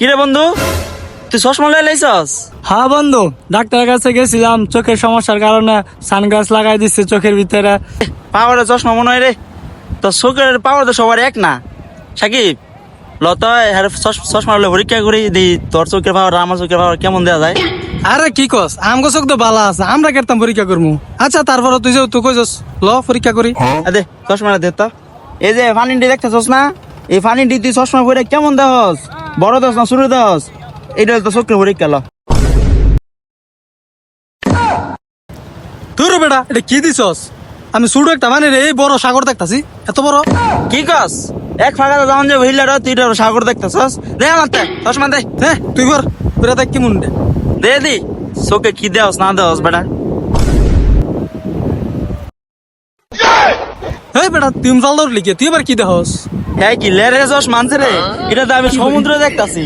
কিরে বন্ধু? তুই চশমা লয়ে লাইছস? হ্যাঁ বন্ধু ডাক্তারের কাছে গেছিলাম চোখের সমস্যার কারণে সানগ্লাস লাগাই দিচ্ছে চোখের ভিতরে। পাওয়ারের চশমা মনে হয় রে। তো চোখের পাওয়ার তো সবার এক না। সাকিব লত হ্যাঁ চশমা লয়ে পরীক্ষা করি দি তোর চোখের পাওয়ার আমার চোখের পাওয়ার কেমন দেওয়া যায়? আরে কি কস আমগো চোখ তো ভালো আছে আমরা কেরতাম পরীক্ষা করব আচ্ছা তারপরে তুই যে তুই কইছস ল পরীক্ষা করি। আদে চশমাটা দে তো এই যে ফানিন্ডি দেখতেছস না? এই ফানিন্ডি তুই চশমা পরে কেমন দেহস? বড় দাস না ছোট দাস? এইটা তো চোখের ভরে ল। তোর বেটা এটা কি দিছস? আমি শুরু একটা মানে রে বড় সাগর দেখতাছি। এত বড়? কি কস? এক ফাঁকা যখন যে ভিড়লা তুই সাগর দেখতেছস? দে আমার তে, চশমা দে। হ্যাঁ তুই বর পুরা দেখ কেমন রে দে দি। চোখে কি দেওস না দেওস বেটা? এই বেটা তুই জাল ধর লিখে তুই এবার কি দেখস? হ্যাঁ কি লেরে জস মানছে রে? এটা তো আমি সমুদ্র দেখতাছি।